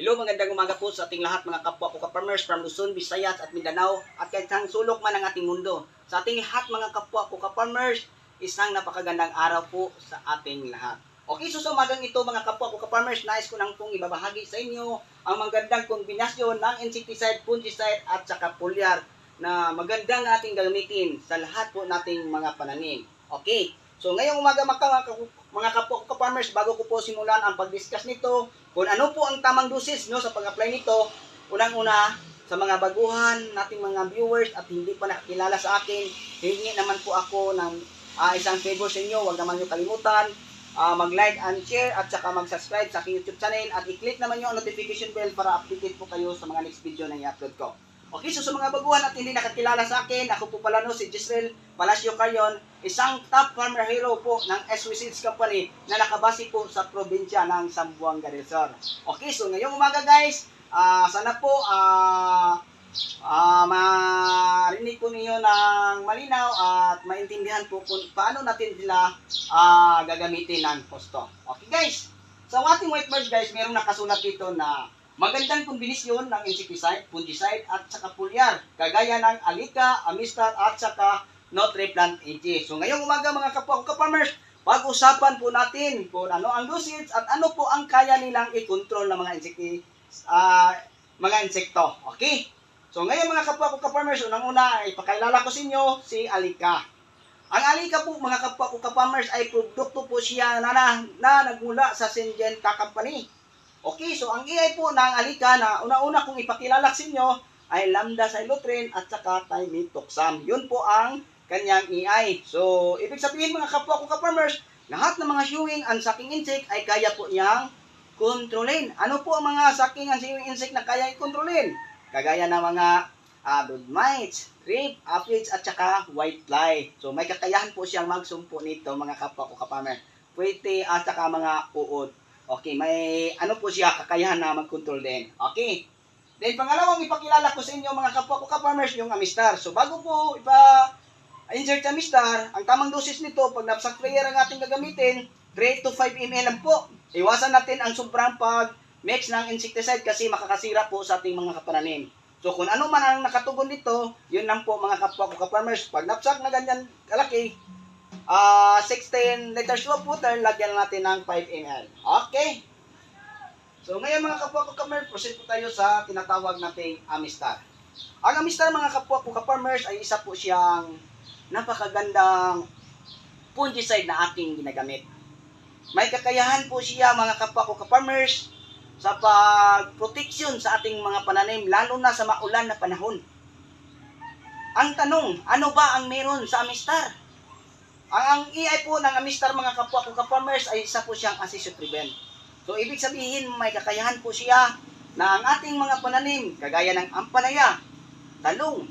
Hello, magandang umaga po sa ating lahat mga kapwa ko ka-farmers from Luzon, Visayas at Mindanao at kahit saan sulok man ang ating mundo. Sa ating lahat mga kapwa ko ka-farmers, isang napakagandang araw po sa ating lahat. Okay, so sa umagang ito mga kapwa ko ka-farmers, nais ko lang pong ibabahagi sa inyo ang magandang kombinasyon ng insecticide, fungicide at saka foliar na magandang ating gamitin sa lahat po nating mga pananim. Okay, so ngayong umaga mga, mga kapwa ko ka-farmers, bago ko po simulan ang pag-discuss nito, kung ano po ang tamang dosis no, sa pag-apply nito, unang-una, sa mga baguhan nating mga viewers at hindi pa nakakilala sa akin, hingi naman po ako ng ah, isang favor sa inyo, huwag naman nyo kalimutan, ah, mag-like and share at saka mag-subscribe sa aking YouTube channel at i-click naman yung notification bell para updated po kayo sa mga next video na i-upload ko. Okay, so sa mga baguhan at hindi nakakilala sa akin, ako po pala no, si Gisrel Palacio Carrion, isang top farmer hero po ng SW Seeds Company na nakabase po sa probinsya ng Zamboanga del Sur. Okay, so ngayong umaga guys, ah, sana po ah ah marinig po ninyo ng malinaw at maintindihan po kung paano natin sila ah, gagamitin ng posto. Okay guys, sa ating white bird guys, merong nakasulat dito na magandang kombinasyon ng insecticide, fungicide at saka foliar, kagaya ng alika, amistar at saka Nutriplant AG. So ngayong umaga mga kapwa ko ka-farmers, pag-usapan po natin kung ano ang dosage at ano po ang kaya nilang i-control ng mga insekti, ah, mga insekto. Okay? So ngayon mga kapwa ko ka-farmers, unang-una ipakilala ko sa inyo si Alika. Ang Alika po mga kapwa ko ka-farmers ay produkto po siya na, na, na nagmula sa Syngenta Company. Okay, so ang EI po ng Alika na una-una kong ipakilala sa inyo ay lambda cylotrine at saka thymetoxam. Yun po ang kanyang EI. So, ibig sabihin mga kapwa ko ka-farmers, lahat ng mga chewing and sucking insect ay kaya po niyang kontrolin. Ano po ang mga sucking and chewing insect na kaya i-kontrolin? Kagaya ng mga uh, brood mites, rape, aphids, at saka white fly. So, may kakayahan po siyang magsumpo nito mga kapwa ko ka-farmer. Pwede at saka mga uod. Okay, may ano po siya, kakayahan na mag-control din. Okay. Then pangalawang ipakilala ko sa inyo mga kapwa ko ka-farmers yung Amistar. So bago po ipa insert ang Amistar, ang tamang dosis nito pag knapsack sprayer ang ating gagamitin, 3 to 5 ml lang po. Iwasan natin ang sobrang pag mix ng insecticide kasi makakasira po sa ating mga kapananim. So kung ano man ang nakatugon dito, yun lang po mga kapwa ko ka-farmers. Pag knapsack na ganyan kalaki, ah 16 liters of water, lagyan natin ng 5 ml. Okay? So ngayon mga kapwa ko ka-farmers, proceed po tayo sa tinatawag nating Amistar. Ang Amistar mga kapwa ko ka-farmers ay isa po siyang napakagandang fungicide na aking ginagamit. May kakayahan po siya mga kapwa ko ka-farmers sa pag-protection sa ating mga pananim lalo na sa maulan na panahon. Ang tanong, ano ba ang meron sa Amistar? Ang, ang EI po ng Amistar mga kapwa ko ka-farmers ay isa po siyang assist prevent. So, ibig sabihin, may kakayahan po siya na ang ating mga pananim, kagaya ng ampalaya, talong,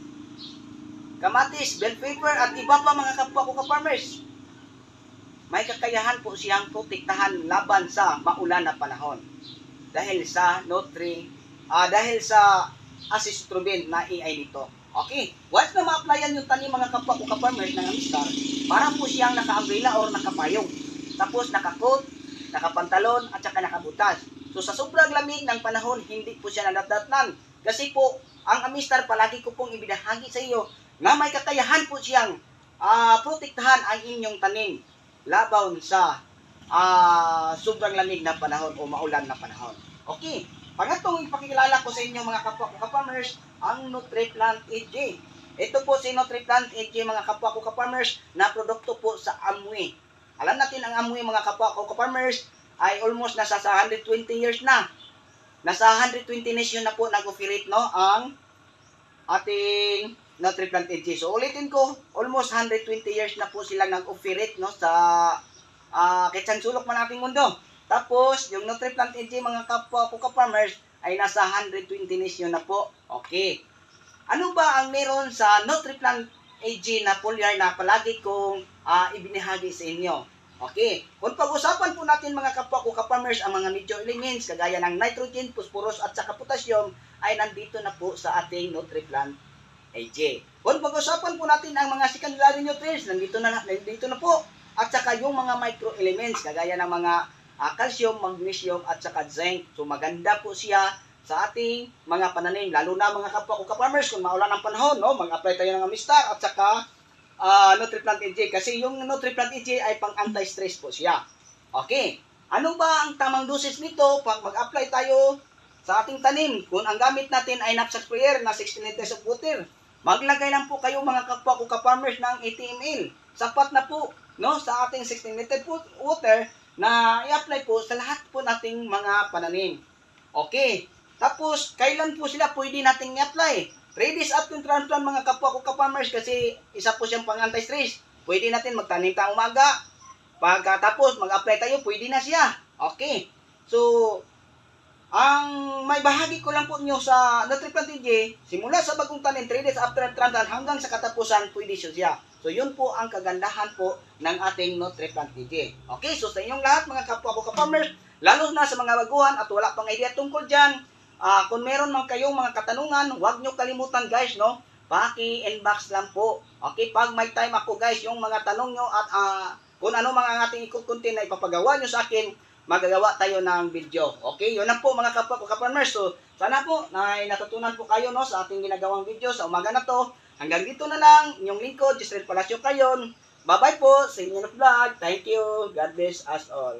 kamatis, bell pepper, at iba pa mga kapwa ko ka-farmers, may kakayahan po siyang protektahan laban sa maulan na panahon. Dahil sa nutri, ah dahil sa asistrobin na EI dito. Okay, once na ma-applyan yung tanim mga kapwa ko ka-farmers ng Amistar, para po siyang naka-umbrella or nakapayong. Tapos naka-coat, nakapantalon at saka nakabutas. So sa sobrang lamig ng panahon, hindi po siya nadatnan. Kasi po, ang Amistar palagi ko pong ibinahagi sa iyo na may kakayahan po siyang ah, protektahan ang inyong tanim laban sa ah, sobrang lamig na panahon o maulan na panahon. Okay, pangatong ipakilala ko sa inyo mga kapwa ko ka-farmers, ang Nutriplant AJ. Ito po si Nutriplant AJ mga kapwa ko ka-farmers na produkto po sa Amway. Alam natin ang Amway mga kapwa ko ka-farmers ay almost nasa sa 120 years na. Nasa 120 years yun na po nag-operate no, ang ating Nutriplant AG. So ulitin ko, almost 120 years na po sila nag-operate no, sa uh, kitsan sulok man ating mundo. Tapos, yung Nutriplant AG mga kapwa ko ka-farmers ay nasa 120 years yun na po. Okay. Ano ba ang meron sa Nutriplant AG na foliar na palagi kong uh, ibinahagi sa inyo? Okay. Kung pag-usapan po natin mga kapwa ko ka-farmers ang mga major elements kagaya ng nitrogen, phosphorus at saka potassium ay nandito na po sa ating Nutriplant AG. Kung pag-usapan po natin ang mga secondary nutrients, nandito na, nandito na po. At saka yung mga microelements, kagaya ng mga ah, calcium, magnesium at saka zinc. So maganda po siya sa ating mga pananim, lalo na mga kapwa ko ka-farmers, kung maulan ang panahon, no, mag-apply tayo ng Amistar at saka ah, NutriPlant EJ kasi yung NutriPlant EJ ay pang anti-stress po siya. Okay. Ano ba ang tamang dosis nito pag mag-apply tayo sa ating tanim? Kung ang gamit natin ay knapsack sprayer na 16 liters of water, maglagay lang po kayo mga kapwa ko ka-farmers ng 80 ml. Sapat na po no sa ating 16 liter po water na i-apply po sa lahat po nating mga pananim. Okay. Tapos, kailan po sila pwede nating i-apply? 3 days after transplant mga kapwa ko ka-farmers kasi isa po siyang pang anti-stress. Pwede natin magtanim tayong umaga, Pagkatapos mag-apply tayo, pwede na siya. Okay. So, ang may bahagi ko lang po nyo sa NutriPlant DJ, simula sa bagong tanim, 3 days after transplant hanggang sa katapusan, pwede siya. So, yun po ang kagandahan po ng ating NutriPlant DJ. Okay, so sa inyong lahat, mga kapwa ko ka-farmers, lalo na sa mga baguhan at wala pang idea tungkol dyan, ah, kung meron man kayong mga katanungan, huwag nyo kalimutan guys, no? Paki-inbox lang po. Okay, pag may time ako guys, yung mga tanong nyo at ah, kung ano mga ating ikukuntin na ipapagawa nyo sa akin, magagawa tayo ng video. Okay, yun lang po mga kapwa ko ka-farmers. So, sana po na natutunan po kayo no, sa ating ginagawang video sa umaga na to. Hanggang dito na lang, inyong lingkod, Jisrael Palacio Kayon. Bye-bye po sa inyong vlog. Thank you. God bless us all.